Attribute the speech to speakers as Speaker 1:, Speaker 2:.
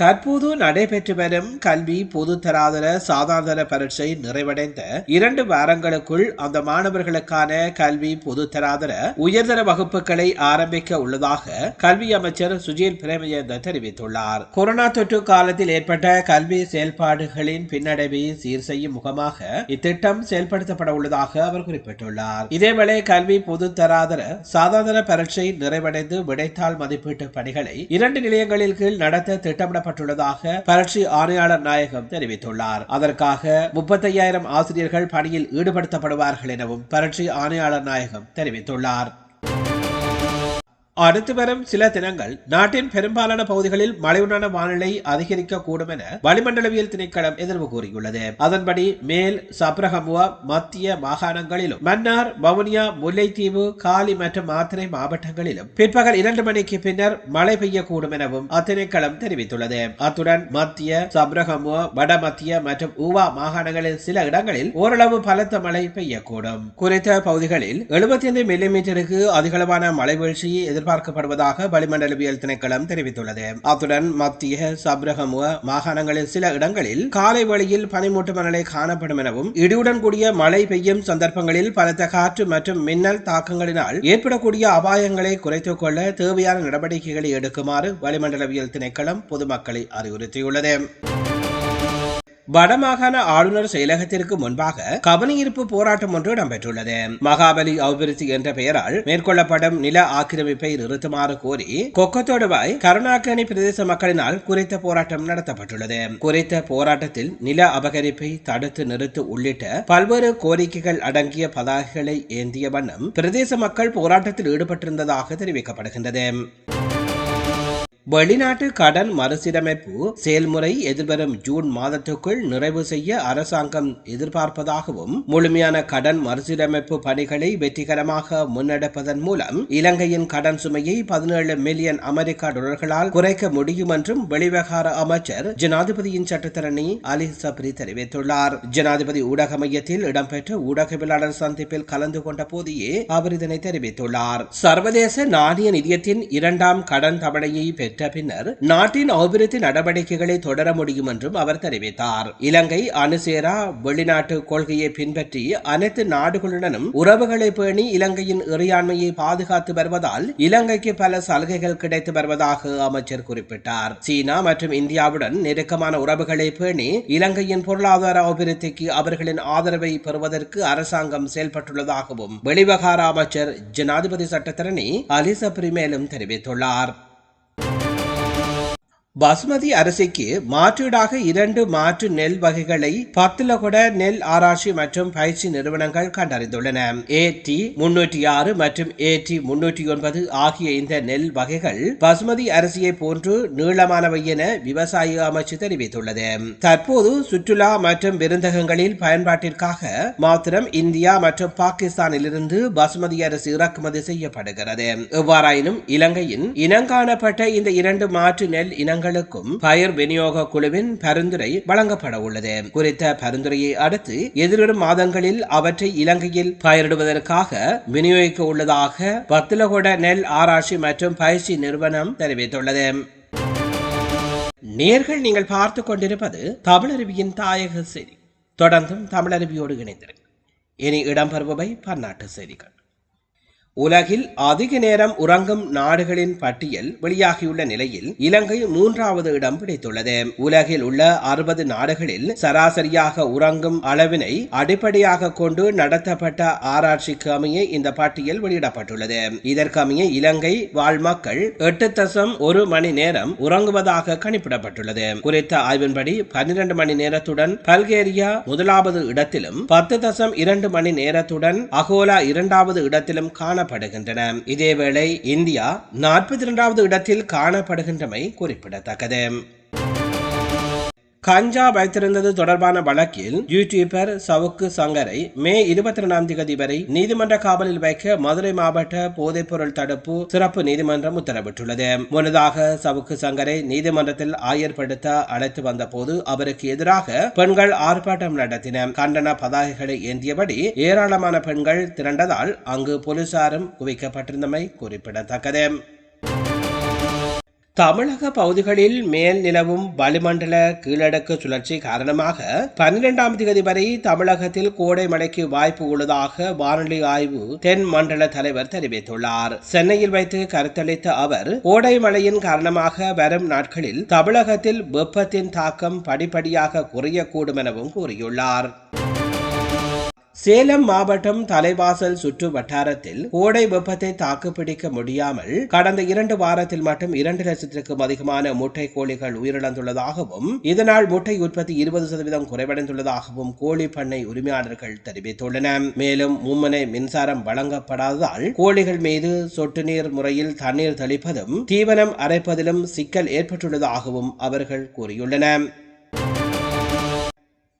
Speaker 1: தற்போது நடைபெற்று வரும் கல்வி பொதுத்தராதர சாதாரண பரீட்சை நிறைவடைந்த இரண்டு வாரங்களுக்குள் அந்த மாணவர்களுக்கான கல்வி பொதுத்தராதர உயர்தர வகுப்புகளை ஆரம்பிக்க உள்ளதாக கல்வி அமைச்சர் சுஜீல் பிரேமச்சந்திர தெரிவித்துள்ளார். கொரோனா தொற்று காலத்தில் ஏற்பட்ட கல்வி செயல்பாடுகளின் பின்னடைவை சீர் செய்யும் முகமாக இத்திட்டம் செயல்படுத்தப்பட உள்ளதாக அவர் குறிப்பிட்டுள்ளார். இதேவேளை கல்வி பொதுத்தராதர சாதாரண பரீட்சை நிறைவடைந்து விடைத்தாள் மதிப்பீட்டு பணிகளை இரண்டு நிலையங்களில் கீழ் நடத்த திட்டமிட செய்யப்பட்டுள்ளதாக பரட்சி ஆணையாளர் நாயகம் தெரிவித்துள்ளார். அதற்காக முப்பத்தையாயிரம் ஆசிரியர்கள் பணியில் ஈடுபடுத்தப்படுவார்கள் எனவும் பரட்சி ஆணையாளர் நாயகம் தெரிவித்துள்ளார். அடுத்து வரும் சில தினங்கள் நாட்டின் பெரும்பாலான பகுதிகளில் மழையுண்டான வானிலை அதிகரிக்க கூடும் என வளிமண்டலவியல் திணைக்களம் எதிர்வு கூறியுள்ளது. அதன்படி மேல் சப்ரகமுவா மத்திய மாகாணங்களிலும் மன்னார் வவுனியா முல்லைத்தீவு காலி மற்றும் மாத்திரை மாவட்டங்களிலும் பிற்பகல் இரண்டு மணிக்கு பின்னர் மழை பெய்யக்கூடும் எனவும் அத்திணைக்களம் தெரிவித்துள்ளது. அத்துடன் மத்திய சப்ரகமுவா வடமத்திய மற்றும் ஊவா மாகாணங்களில் சில இடங்களில் ஓரளவு பலத்த மழை பெய்யக்கூடும். குறித்த பகுதிகளில் எழுபத்தி ஐந்து மில்லிமீட்டருக்கு அதிகளவான மழை வீழ்ச்சியை எதிர்ப்பு எதிர்பார்க்கப்படுவதாக வளிமண்டலவியல் திணைக்களம் தெரிவித்துள்ளது. அத்துடன் மத்திய சப்ரகமுக மாகாணங்களில் சில இடங்களில் காலை வழியில் பனிமூட்ட நிலை காணப்படும் எனவும் இடியுடன் கூடிய மழை பெய்யும் சந்தர்ப்பங்களில் பலத்த காற்று மற்றும் மின்னல் தாக்கங்களினால் ஏற்படக்கூடிய அபாயங்களை குறைத்துக் கொள்ள தேவையான நடவடிக்கைகளை எடுக்குமாறு வளிமண்டலவியல் திணைக்களம் பொதுமக்களை அறிவுறுத்தியுள்ளது. வடமாகாண ஆளுநர் செயலகத்திற்கு முன்பாக கவனஈர்ப்பு போராட்டம் ஒன்று இடம்பெற்றுள்ளது. மகாபலி அபிவிருத்தி என்ற பெயரால் மேற்கொள்ளப்படும் நில ஆக்கிரமிப்பை நிறுத்துமாறு கோரி கொக்கத்தோடுவாய் கருணாக்கணி பிரதேச மக்களினால் குறித்த போராட்டம் நடத்தப்பட்டுள்ளது. குறித்த போராட்டத்தில் நில அபகரிப்பை தடுத்து நிறுத்து உள்ளிட்ட பல்வேறு கோரிக்கைகள் அடங்கிய பதாகைகளை ஏந்திய வண்ணம் பிரதேச மக்கள் போராட்டத்தில் ஈடுபட்டிருந்ததாக தெரிவிக்கப்படுகின்றது. வெளிநாட்டு கடன் மறுசீரமைப்பு செயல்முறை எதிர்வரும் ஜூன் மாதத்துக்குள் நிறைவு செய்ய அரசாங்கம் எதிர்பார்ப்பதாகவும் முழுமையான கடன் மறுசீரமைப்பு பணிகளை வெற்றிகரமாக முன்னெடுப்பதன் மூலம் இலங்கையின் கடன் சுமையை பதினேழு மில்லியன் அமெரிக்க டாலர்களால் குறைக்க முடியும் என்றும் வெளிவகார அமைச்சர் ஜனாதிபதியின் சட்டத்தரணி அலி சப்ரி தெரிவித்துள்ளார். ஜனாதிபதி ஊடக மையத்தில் இடம்பெற்ற ஊடகவியலாளர் சந்திப்பில் கலந்து கொண்ட போதே அவர் இதனை தெரிவித்துள்ளார். சர்வதேச நாணய நிதியத்தின் இரண்டாம் கடன் தவணையை பெற்று பெற்ற பின்னர் நாட்டின் அபிவிருத்தி நடவடிக்கைகளை தொடர முடியும் என்றும் அவர் தெரிவித்தார். இலங்கை அணுசேரா வெளிநாட்டு கொள்கையை பின்பற்றி அனைத்து நாடுகளுடனும் உறவுகளை பேணி இலங்கையின் இறையாண்மையை பாதுகாத்து வருவதால் இலங்கைக்கு பல சலுகைகள் கிடைத்து வருவதாக அமைச்சர் குறிப்பிட்டார். சீனா மற்றும் இந்தியாவுடன் நெருக்கமான உறவுகளை பேணி இலங்கையின் பொருளாதார அபிவிருத்திக்கு அவர்களின் ஆதரவை பெறுவதற்கு அரசாங்கம் செயல்பட்டுள்ளதாகவும் வெளிவகார அமைச்சர் ஜனாதிபதி சட்டத்தரணி அலிசப்ரி மேலும் தெரிவித்துள்ளார். பாசுமதி அரிசிக்கு மாற்றீடாக இரண்டு மாற்று நெல் வகைகளை பத்துலகொட நெல் ஆராய்ச்சி மற்றும் பயிற்சி நிறுவனங்கள் கண்டறிந்துள்ளன. ஏ டி முன்னூற்றி ஆறு மற்றும் ஏ டி முன்னூற்றி ஒன்பது ஆகிய இந்த நெல் வகைகள் பசுமதி அரிசியை போன்று நீளமானவை என விவசாய அமைச்சு தெரிவித்துள்ளது. தற்போது சுற்றுலா மற்றும் விருந்தகங்களில் பயன்பாட்டிற்காக மாத்திரம் இந்தியா மற்றும் பாகிஸ்தானிலிருந்து பாசுமதி அரிசி இறக்குமதி செய்யப்படுகிறது. எவ்வாறாயினும் இலங்கையின் இனங்காணப்பட்ட இந்த இரண்டு மாற்று நெல் இனங்கள் நிறுவனங்களுக்கும் பயிர் விநியோக குழுவின் பரிந்துரை வழங்கப்பட உள்ளது. குறித்த பரிந்துரையை அடுத்து எதிர்வரும் மாதங்களில் அவற்றை இலங்கையில் பயிரிடுவதற்காக விநியோகிக்க உள்ளதாக பத்திலகொட நெல் ஆராய்ச்சி மற்றும் பயிற்சி நிறுவனம் தெரிவித்துள்ளது. நேர்கள் நீங்கள் பார்த்து கொண்டிருப்பது தமிழருவியின் தாயக செய்தி. தொடர்ந்தும் தமிழருவியோடு இணைந்திருங்கள். இனி இடம்பெறுபவை பன்னாட்டு செய்திகள். உலகில் அதிக நேரம் உறங்கும் நாடுகளின் பட்டியல் வெளியாகியுள்ள நிலையில் இலங்கை மூன்றாவது இடம் பிடித்துள்ளது. உலகில் உள்ள அறுபது நாடுகளில் சராசரியாக உறங்கும் அளவினை அடிப்படையாக கொண்டு நடத்தப்பட்ட ஆராய்ச்சிக்கு அமைய இந்த பட்டியல் வெளியிடப்பட்டுள்ளது. இதற்கமைய இலங்கை வாழ் மக்கள் எட்டு தசம் ஒரு மணி நேரம் உறங்குவதாக கணிப்பிடப்பட்டுள்ளது. குறித்த ஆய்வின்படி பன்னிரண்டு மணி நேரத்துடன் பல்கேரியா முதலாவது இடத்திலும் பத்து தசம் இரண்டு மணி நேரத்துடன் அகோலா இரண்டாவது இடத்திலும் காண காணப்படுகின்றன. இதேவேளை இந்தியா நாற்பத்தி இரண்டாவது இடத்தில் காணப்படுகின்றமை குறிப்பிடத்தக்கது. கஞ்சா வைத்திருந்தது தொடர்பான வழக்கில் யூடியூபர் சவுக்கு சங்கரை மே இருபத்தி இரண்டாம் தேதி வரை நீதிமன்ற காவலில் வைக்க மதுரை மாவட்ட போதைப்பொருள் தடுப்பு சிறப்பு நீதிமன்றம் உத்தரவிட்டுள்ளது. முன்னதாக சவுக்கு சங்கரை நீதிமன்றத்தில் ஆயர்படுத்த அழைத்து வந்தபோது அவருக்கு எதிராக பெண்கள் ஆர்ப்பாட்டம் நடத்தின. கண்டன பதாகைகளை ஏந்தியபடி ஏராளமான பெண்கள் திரண்டதால் அங்கு போலீசாரும் குவிக்கப்பட்டிருந்தமை குறிப்பிடத்தக்கது. தமிழக பகுதிகளில் மேல் நிலவும் வளிமண்டல கீழடுக்கு சுழற்சி காரணமாக பன்னிரெண்டாம் தேதி வரை தமிழகத்தில் கோடை மழைக்கு வாய்ப்பு உள்ளதாக வானிலை ஆய்வு தென் மண்டல தலைவர் தெரிவித்துள்ளார். சென்னையில் வைத்து கருத்தளித்த அவர் கோடை மழையின் காரணமாக வரும் நாட்களில் தமிழகத்தில் வெப்பத்தின் தாக்கம் படிப்படியாக குறையக்கூடும் எனவும் கூறியுள்ளார். சேலம் மாவட்டம் தலைவாசல் சுற்று வட்டாரத்தில் கோடை வெப்பத்தை தாக்குப்பிடிக்க முடியாமல் கடந்த இரண்டு வாரத்தில் மட்டும் இரண்டு லட்சத்திற்கும் அதிகமான முட்டை கோழிகள் உயிரிழந்துள்ளதாகவும் இதனால் முட்டை உற்பத்தி இருபது சதவீதம் குறைவடைந்துள்ளதாகவும் கோழி பண்ணை உரிமையாளர்கள் தெரிவித்துள்ளனர். மேலும் மும்முனை மின்சாரம் வழங்கப்படாததால் கோழிகள் மீது சொட்டு நீர் முறையில் தண்ணீர் தெளிப்பதும் தீவனம் அரைப்பதிலும் சிக்கல் ஏற்பட்டுள்ளதாகவும் அவர்கள் கூறியுள்ளனர்.